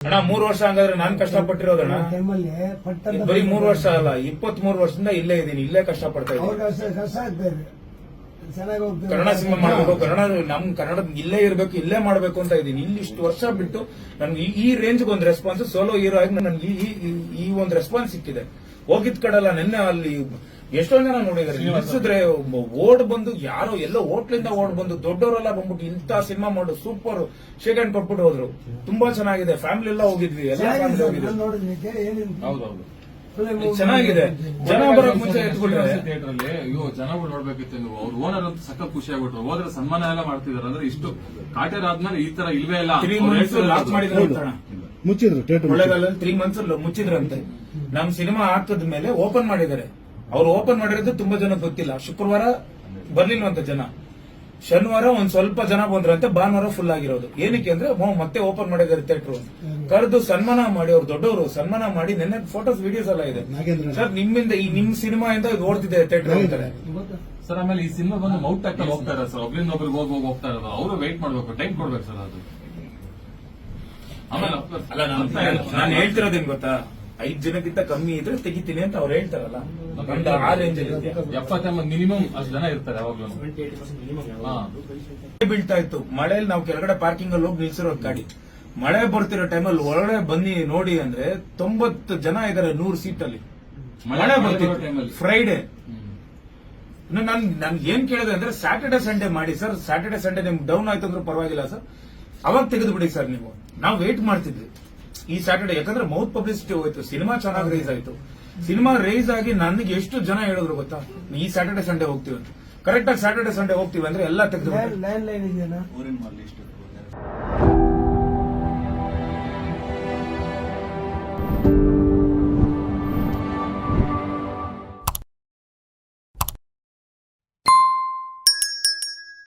ಅಣ್ಣ ಮೂರು ವರ್ಷ ಹಂಗಾದ್ರೆ ನಾನ್ ಕಷ್ಟಪಟ್ಟಿರೋದಣ್ಣ. ಟೈಮಲ್ಲಿ ಪಟ್ಟದ ಇದ್ ಬರೀ ಮೂರು ವರ್ಷ ಅಲ್ಲ ಇಪ್ಪತ್ತ್ ಮೂರು ವರ್ಷದಿಂದ ಇಲ್ಲೇ ಇದೀನಿ ಇಲ್ಲೇ ಕಷ್ಟಪಡ್ತಾ ಇದ್ದೀನಿ. ಅವ್ರಿಗೆ ಅಷ್ಟೇ ಕಷ್ಟ ಪಡ್ತಾ ಚೆನ್ನಾಗಿ ಕನ್ನಡ ಸಿನಿಮಾ ಮಾಡ್ಬೇಕು ಕನ್ನಡ ನಮ್ ಕನ್ನಡ ಇಲ್ಲೇ ಇರ್ಬೇಕು ಇಲ್ಲೇ ಮಾಡ್ಬೇಕು ಅಂತ ಇದೀನಿ ಇಲ್ಲಿ ಇಷ್ಟು ವರ್ಷ ಬಿಟ್ಟು ನನ್ಗೆ ಈ- ರೇಂಜ್ ಒಂದು ರೆಸ್ಪಾನ್ಸ್ ಸೋಲೋ ಹೀರೋ ಆಗಿ ನನ್ಗೆ ಈ- ಈ- ಈ- ಈ ಒಂದು ರೆಸ್ಪಾನ್ಸ್ ಸಿಕ್ಕಿದೆ. ಹೋಗಿದ್ ಕಡೆಲ್ಲ ನಿನ್ನೆ ಅಲ್ಲಿ ಎಷ್ಟೊಂದ್ ಜನ ನೋಡಿದಾರೆ ನಿಲ್ಸಿದ್ರೆ ಓಡ್ ಬಂದು ಯಾರೋ ಎಲ್ಲೋ ಹೋಟ್ಲಿಂದ ಓಡ್ ಬಂದು ದೊಡ್ಡವರೆಲ್ಲ ಬಂದ್ಬಿಟ್ಟು ಇಂಥ ಸಿನಿಮಾ ಮಾಡು ಸೂಪರ್ ಶೇಕ್ ಹ್ಯಾಂಡ್ ಕೊಟ್ಬಿಟ್ಟು ಹೋದ್ರು. ತುಂಬಾ ಚೆನ್ನಾಗಿದೆ. ಫ್ಯಾಮಿಲಿ ಎಲ್ಲ ಹೋಗಿದ್ವಿ ಎಲ್ಲ ಚೆನ್ನಾಗಿದೆ. ಫ್ಯಾಮಿಲಿ ಹೋಗಿದ್ವಿ. ಜನ ಬರೋಕ್ ಮುಂಚೆ ಎತ್ಕೊಂಡ್ರೆ. ಥಿಯೇಟರ್ ಅಲ್ಲಿ ಅಯ್ಯೋ ಜನಗಳು ನೋಡ್ಬೇಕಿತ್ತು ನೀವು. ಅವ್ರ ಓನರ್ ಅಂತ ಸಕ್ಕ ಖುಷಿ ಆಗ್ಬಿಟ್ರು. ಹೋದ್ರೆ ಸನ್ಮಾನ ಎಲ್ಲ ಮಾಡ್ತಿದಾರೆ. ಅಂದ್ರೆ ಇಷ್ಟು ಕಾಟೇರ್ ಆದ್ಮೇಲೆ ಈ ತರ ಇಲ್ವೇ ಇಲ್ಲ. ಲಾಕ್ ಮಾಡಿದ್ರು. ಮುಚ್ಚಿದ್ರು ಥಿಯೇಟರ್ ಒಳ್ಳೆದಲ್ಲ ತ್ರೀ ಮಂತ್ಸ್ ಮುಚ್ಚಿದ್ರಂತೆ. ನಮ್ ಸಿನಿಮಾ ಹಾಕದ ಮೇಲೆ ಓಪನ್ ಮಾಡಿದ್ದಾರೆ. ಅವ್ರು ಓಪನ್ ಮಾಡಿರೋದು ತುಂಬಾ ಜನ ಗೊತ್ತಿಲ್ಲ. ಶುಕ್ರವಾರ ಬರ್ಲಿಲ್ವಂತ ಜನ. ಶನಿವಾರ ಒಂದ್ ಸ್ವಲ್ಪ ಜನ ಬಂದ್ರಂತೆ ಭಾನುವಾರ ಫುಲ್ ಆಗಿರೋದು. ಏನಕ್ಕೆ ಅಂದ್ರೆ ಮತ್ತೆ ಓಪನ್ ಮಾಡಿದ್ದಾರೆ ಥಿಯೇಟರ್ ಕರೆದು ಸನ್ಮಾನ ಮಾಡಿ ಅವ್ರು ದೊಡ್ಡವರು ಸನ್ಮಾನ ಮಾಡಿ ನೆನ್ನೆ ಫೋಟೋಸ್ ವಿಡಿಯೋಸ್ ಎಲ್ಲ ಇದೆ. ಸರ್ ನಿಮ್ಮಿಂದ ಈ ನಿಮ್ ಸಿನಿಮಾ ಇಂದ ಇದು ಓಡ್ತಿದೆ ಥಿಯೇಟರ್ ಅಂತಾರೆ. ಸರ್ ಆಮೇಲೆ ಈ ಸಿನಿಮಾ ಬಂದು ಮೌಟ್ ಟಾಕ್ ಹೋಗ್ತಾ ಸರ್. ಒಬ್ರಿಂದ ಒಬ್ರಿಗೆ ಹೋಗಿ ಹೋಗಿ ಹೋಗ್ತಾ ಇರೋದು. ಅವರು ವೇಟ್ ಮಾಡ್ಬೇಕು ಟೈಮ್ ಕೊಡ್ಬೇಕು ಸರ್ ಅದು. ಆಮೇಲೆ ಅಲ್ಲ ನಾನು ಹೇಳ್ತಿರೋದೇನ್ ಗೊತ್ತಾ? ಐದ್ ಜನಕ್ಕಿಂತ ಕಮ್ಮಿ ಇದ್ರೆ ತೆಗಿತೀನಿ ಅಂತ ಅವ್ರು ಹೇಳ್ತಾರಲ್ಲ. ನಮ್ದು ಆ ರೇಂಜ್ ಅಲ್ಲಿ ಎಪ್ಪತ್ತೆಂಬತ್ತು ಮಿನಿಮಮ್ ಅಷ್ಟು ಜನ ಇರ್ತಾರೆ ಯಾವಾಗ್ಲೂ. ಬೀಳ್ತಾ ಇತ್ತು ಮಳೆಯಲ್ಲಿ ನಾವು ಕೆಳಗಡೆ ಪಾರ್ಕಿಂಗ್ ಅಲ್ಲಿ ಹೋಗಿ ನಿಲ್ಸಿರೋ ಗಾಡಿ. ಮಳೆ ಬರ್ತಿರೋ ಟೈಮಲ್ಲಿ ಒಳಗಡೆ ಬನ್ನಿ ನೋಡಿ ಅಂದ್ರೆ ತೊಂಬತ್ತು ಜನ ಇದಾರೆ ನೂರು ಸೀಟ್ ಅಲ್ಲಿ. ಮಳೆ ಬರ್ತಿರೋ ಟೈಮಲ್ಲಿ. ಫ್ರೈಡೆ ನಾನು ನನ್ ನನ್ ಏನ್ ಕೇಳಿದೆ ಅಂದ್ರೆ ಸ್ಯಾಟರ್ಡೆ ಸಂಡೇ ಮಾಡಿ ಸರ್. ಸ್ಯಾಟರ್ಡೆ ಸಂಡೇ ನಿಮ್ಗೆ ಡೌನ್ ಆಯ್ತು ಅಂದ್ರೆ ಪರವಾಗಿಲ್ಲ ಸರ್. ಅವಾಗ ತೆಗೆದು ಬಿಡಿ ಸರ್ ನೀವು. ನಾವು ವೇಟ್ ಮಾಡ್ತಿದ್ವಿ. ಈ ಸ್ಯಾಟರ್ಡೆ ಯಾಕಂದ್ರೆ ಮೌತ್ ಪಬ್ಲಿಸಿಟಿ ಹೋಯ್ತು ಸಿನಿಮಾ ಚೆನ್ನಾಗಿ ರೈಸ್ ಆಯ್ತು. ಸಿನಿಮಾ ರೈಸ್ ಆಗಿ ನನಗೆ ಎಷ್ಟು ಜನ ಹೇಳಿದ್ರು ಗೊತ್ತಾ? ಈ ಸ್ಯಾಟರ್ಡೆ ಸಂಡೆ ಹೋಗ್ತೀವಿ ಅಂತ. ಕರೆಕ್ಟ್ ಆಗಿ ಸ್ಯಾಟರ್ಡೆ ಸಂಡೇ ಹೋಗ್ತೀವಿ ಅಂದ್ರೆ ಎಲ್ಲ ತೆಗೆದು